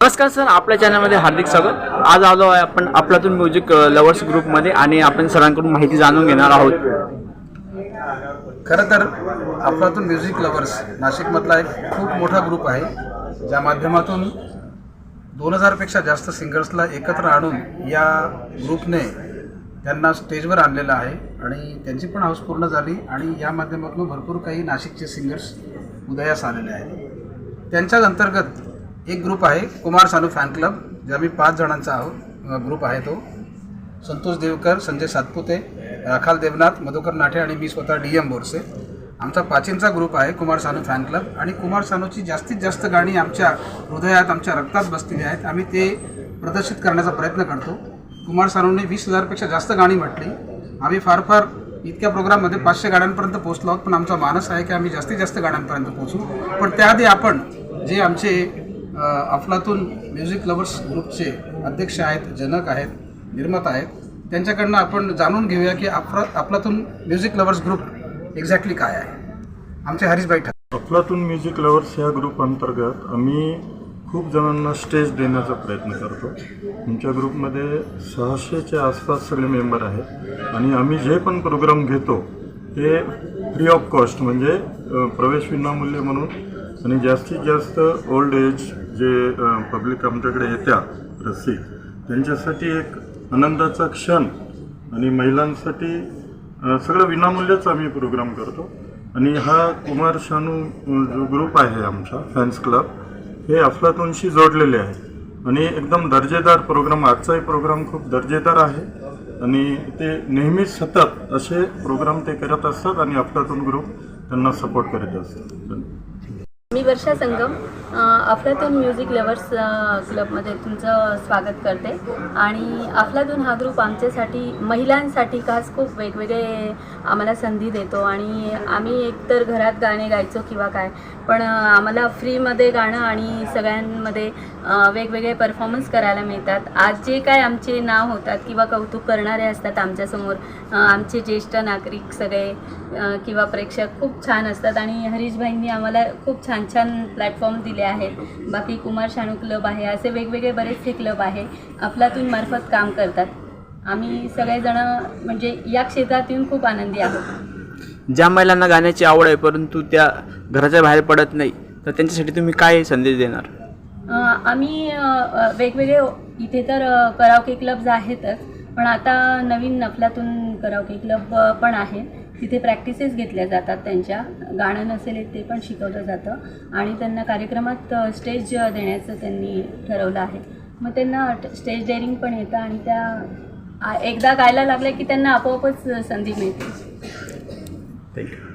नमस्कार सर आपल्या चॅनलमध्ये हार्दिक स्वागत. आज आलो आहे आपण आपल्यातून म्युझिक लवर्स ग्रुपमध्ये आणि आपण सरांकडून माहिती जाणून घेणार आहोत. खरं तर अफलातून म्युझिक लवर्स नाशिकमधला एक खूप मोठा ग्रुप आहे ज्या माध्यमातून दोन हजारपेक्षा जास्त सिंगर्सला एकत्र आणून या ग्रुपने त्यांना स्टेजवर आणलेलं आहे आणि त्यांची पण हाऊस पूर्ण झाली आणि या माध्यमातून भरपूर काही नाशिकचे सिंगर्स उदयास आलेले आहेत. त्यांच्याच अंतर्गत एक ग्रुप आहे कुमार सानू फॅन क्लब जे आम्ही पाच जणांचा आहोत. ग्रुप आहे तो. संतोष देवकर संजय सातपुते राखाल देवनाथ मधुकर नाठे आणि मी स्वतः डी एम बोरसे. आमचा पाचींचा ग्रुप आहे कुमार सानू फॅन क्लब. आणि कुमार सानूची जास्तीत जास्त गाणी आमच्या हृदयात आमच्या रक्तात बसलेली आहेत. आम्ही ते प्रदर्शित करण्याचा प्रयत्न करतो. कुमार सानूने वीस हजारपेक्षा जास्त गाणी म्हटली. आम्ही फार फार इतक्या प्रोग्राममध्ये पाचशे गाण्यांपर्यंत पोहोचलो आहोत पण आमचा मानस आहे की आम्ही जास्तीत जास्त गाण्यांपर्यंत पोहोचू. पण त्याआधी आपण जे आमचे अफलातून म्युझिक लवर्स ग्रुपचे अध्यक्ष आहेत जनक आहेत निर्माता आहेत. त्यांच्याकडनं आपण जाणून घेऊया की अफला अफलातून म्युझिक लवर्स ग्रुप एक्झॅक्टली काय आहे. आमचे हरीशभाई ठाकरे अफलातून म्युझिक लवर्स ह्या ग्रुप अंतर्गत आम्ही खूप जणांना स्टेज देण्याचा प्रयत्न करतो. आमच्या ग्रुपमध्ये सहाशेच्या आसपास सगळे मेंबर आहेत. आणि आम्ही जे पण प्रोग्राम घेतो ते फ्री ऑफ कॉस्ट म्हणजे प्रवेश विनामूल्य म्हणून आणि जास्तीत जास्त ओल्ड एज जे पब्लिक आमच्याकडे येत्या रसिक त्यांच्यासाठी एक आनंदाचा क्षण आणि महिलांसाठी सगळं विनामूल्यच आम्ही प्रोग्राम करतो. आणि हा कुमार शानू जो ग्रुप आहे आमचा फॅन्स क्लब हे अफलातूनशी जोडलेले आहे. आणि एकदम दर्जेदार प्रोग्राम आजचाही प्रोग्राम खूप दर्जेदार आहे. आणि ते नेहमीच सतत असे प्रोग्राम ते करत असतात आणि अफलातून ग्रुप त्यांना सपोर्ट करीत असतात. मी वर्षा संगम. अफलातून म्युझिक लवर्स क्लबमध्ये तुमचं स्वागत करते. आणि अफलातून हा ग्रुप आमच्यासाठी महिलांसाठी खास खूप वेगवेगळे आम्हाला संधी देतो. आणि आम्ही एकतर घरात गाणे गायचो किंवा काय पण आम्हाला फ्रीमध्ये गाणं आणि सगळ्यांमध्ये वेगवेगळे परफॉर्मन्स करायला मिळतात. आज जे काय आमचे नाव होतात किंवा कौतुक करणारे असतात आमच्यासमोर आमचे ज्येष्ठ नागरिक सगळे किंवा प्रेक्षक खूप छान असतात. आणि हरीशभाईंनी आम्हाला खूप छान छान प्लॅटफॉर्म दिले आहेत. बाकी कुमार शाणू क्लब आहे. असे वेगवेगळे बरेचसे क्लब आहे. अफलातून मार्फत काम करतात. आम्ही सगळेजणं म्हणजे या क्षेत्रात येऊन खूप आनंदी आहोत. ज्या महिलांना गाण्याची आवड आहे परंतु त्या घराच्या बाहेर पडत नाही तर त्यांच्यासाठी तुम्ही काय संदेश देणार? आम्ही वेगवेगळे इथे तर अ, कराओके क्लब्ज आहेतच. पण आता नवीन नफलातून करावके क्लब पण आहे. तिथे प्रॅक्टिसेस घेतल्या जातात त्यांच्या. गाणं नसेल ते पण शिकवलं जातं. आणि त्यांना कार्यक्रमात स्टेज देण्याचं त्यांनी ठरवलं आहे. मग त्यांना स्टेज डेअरिंग पण येतं आणि त्या एकदा गायला लागल्या की त्यांना आपोआपच संधी मिळते. थँक्यू